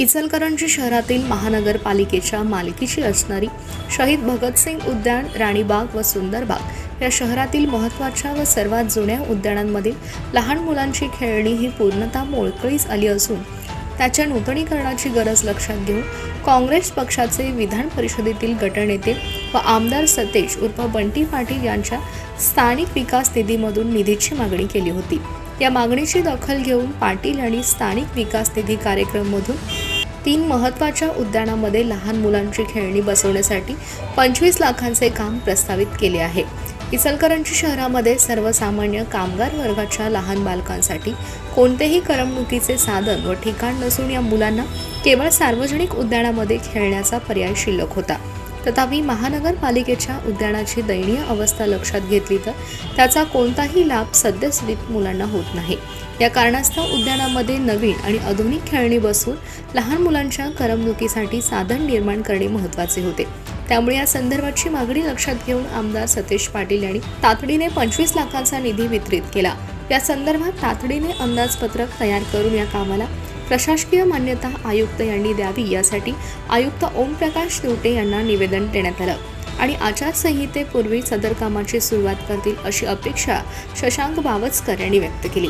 इचलकरंजी शहरातील महानगरपालिकेच्या मालकीची असणारी शहीद भगतसिंग उद्यान राणीबाग व सुंदरबाग या शहरातील महत्त्वाच्या व सर्वात जुन्या उद्यानांमधील लहान मुलांची खेळणी ही पूर्णतः मोळकळीस आली असून त्याच्या नूतनीकरणाची गरज लक्षात घेऊन काँग्रेस पक्षाचे विधान परिषदेतील गटनेते व आमदार सतेज उर्फ बंटी पाटील यांच्या स्थानिक विकास निधीमधून निधीची मागणी केली होती. या मागणीची दखल घेऊन पाटील यांनी स्थानिक विकास निधी कार्यक्रममधून तीन महत्त्वाच्या उद्यानामध्ये लहान मुलांची खेळणी बसवण्यासाठी पंचवीस लाखांचे काम प्रस्तावित केले आहे. इचलकरंजी शहरामध्ये सर्वसामान्य कामगार वर्गाच्या लहान बालकांसाठी कोणतेही करमणुकीचे साधन व ठिकाण नसून या मुलांना केवळ सार्वजनिक उद्यानामध्ये खेळण्याचा पर्याय शिल्लक होता. तथापि महानगरपालिकेच्या उद्यानाची दयनीय अवस्था लक्षात घेतली तर त्याचा कोणताही लाभ सद्यस्थितीत मुलांना होत नाही. या कारणास्तव उद्यानामध्ये नवीन आणि आधुनिक खेळणी बसून लहान मुलांच्या करमणुकीसाठी साधन निर्माण करणे महत्त्वाचे होते. त्यामुळे या संदर्भाची मागणी लक्षात घेऊन आमदार सतेज पाटील यांनी तातडीने पंचवीस लाखांचा निधी वितरित केला. या संदर्भात तातडीने अंदाजपत्रक तयार करून या कामाला प्रशासकीय मान्यता आयुक्त यांनी द्यावी यासाठी आयुक्त ओमप्रकाश निवटे यांना निवेदन देण्यात आलं. आणि आचारसंहितेपूर्वी सदर कामाची सुरुवात करतील अशी अपेक्षा शशांक बावचकर यांनी व्यक्त केली.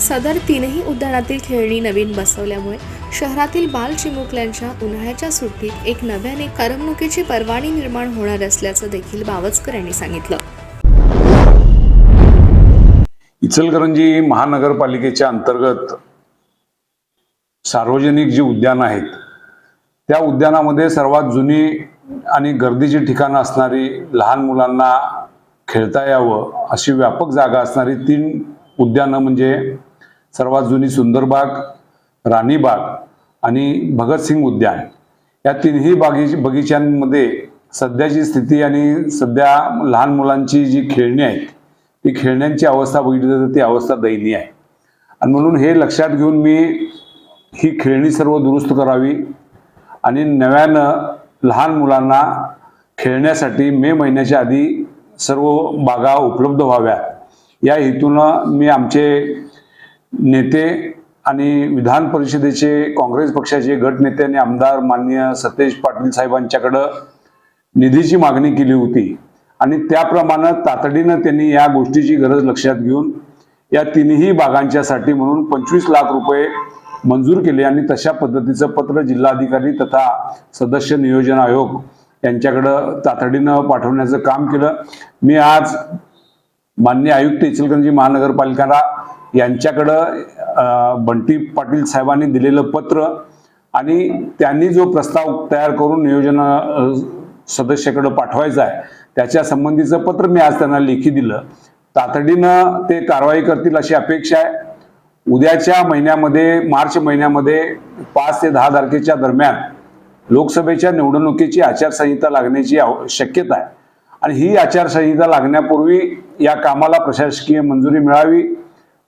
सदर तीनही उद्यानातील खेळणी नवीन बसवल्यामुळे शहरातील बाल चिमुकल्यांच्या उन्हाळ्याच्या सुट्टीत एक नव्याने करमणुकीची परवानी निर्माण होणार असल्याचं देखील बावचकर यांनी सांगितलं. इचलकरंजी महानगरपालिकेच्या अंतर्गत सार्वजनिक जी उद्यानं आहेत त्या उद्यानामध्ये सर्वात जुनी आणि गर्दीची ठिकाणं असणारी लहान मुलांना खेळता यावं अशी व्यापक जागा असणारी तीन उद्यानं म्हणजे सर्वात जुनी सुंदरबाग राणीबाग आणि भगतसिंग उद्यान. या तिन्ही बागी बगीच्यांमध्ये सध्याची स्थिती आणि सध्या लहान मुलांची जी खेळणी आहेत ती खेळण्यांची अवस्था बघितली तर ती अवस्था दयनीय आहे. आणि म्हणून हे लक्षात घेऊन मी ही खेळणी सर्व दुरुस्त करावी आणि नव्यानं लहान मुलांना खेळण्यासाठी मे महिन्याच्या आधी सर्व बागा उपलब्ध व्हाव्या. या हेतूनं मी आमचे नेते आणि विधान परिषदेचे काँग्रेस पक्षाचे गटनेते आणि आमदार माननीय सतेज पाटील साहेबांच्याकडं निधीची मागणी केली होती. आणि त्याप्रमाणे तातडीनं त्यांनी या गोष्टीची गरज लक्षात घेऊन या तिन्ही बागांच्यासाठी म्हणून पंचवीस लाख रुपये मंजूर केले आणि तशा पद्धतीचं पत्र जिल्हाधिकारी तथा सदस्य नियोजन आयोग यांच्याकडं तातडीनं पाठवण्याचं काम केलं. मी आज मान्य आयुक्त इचलकरंजी महानगरपालिकाला यांच्याकडं बंटी पाटील साहेबांनी दिलेलं पत्र आणि त्यांनी जो प्रस्ताव तयार करून नियोजन अं, सदस्याकडे पाठवायचा आहे त्याच्या संबंधीचं पत्र मी आज त्यांना लेखी दिलं. तातडीनं ते कारवाई करतील अशी अपेक्षा आहे. उद्याच्या महिन्यामध्ये मार्च महिन्यामध्ये पाच ते दहा तारखेच्या दरम्यान लोकसभेच्या निवडणुकीची आचारसंहिता लागण्याची आव- शक्यता आहे. आणि ही आचारसंहिता लागण्यापूर्वी या कामाला प्रशासकीय मंजुरी मिळावी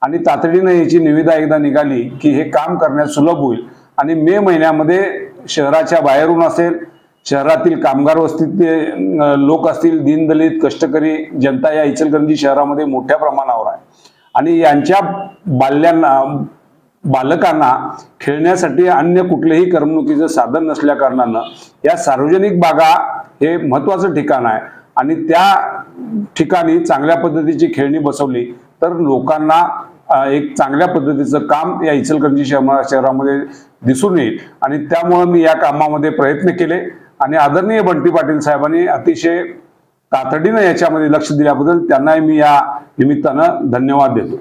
आणि तातडीनं याची निविदा एकदा निघाली की हे काम करण्यास सुलभ होईल. आणि मे महिन्यामध्ये शहराच्या बाहेरून असेल शहरातील कामगार वस्तीतले लोक असतील दीनदलित कष्टकरी जनता या इचलकरंजी शहरामध्ये मोठ्या प्रमाणावर आहे. आणि यांच्या बाल्यांना बालकांना खेळण्यासाठी अन्य कुठलेही करमणुकीचं साधन नसल्या कारणानं या सार्वजनिक बागा हे महत्वाचं ठिकाण आहे. आणि त्या ठिकाणी चांगल्या पद्धतीची खेळणी बसवली तर लोकांना एक चांगल्या पद्धतीचं काम या इचलकरंजी शहरा शहरामध्ये दिसून येईल. आणि त्यामुळं मी या कामामध्ये प्रयत्न केले. आणि आदरणीय बंटी पाटील साहेबांनी अतिशय तातडीनं याच्यामध्ये लक्ष दिल्याबद्दल त्यांनाही मी या निमित्तानं धन्यवाद देतो.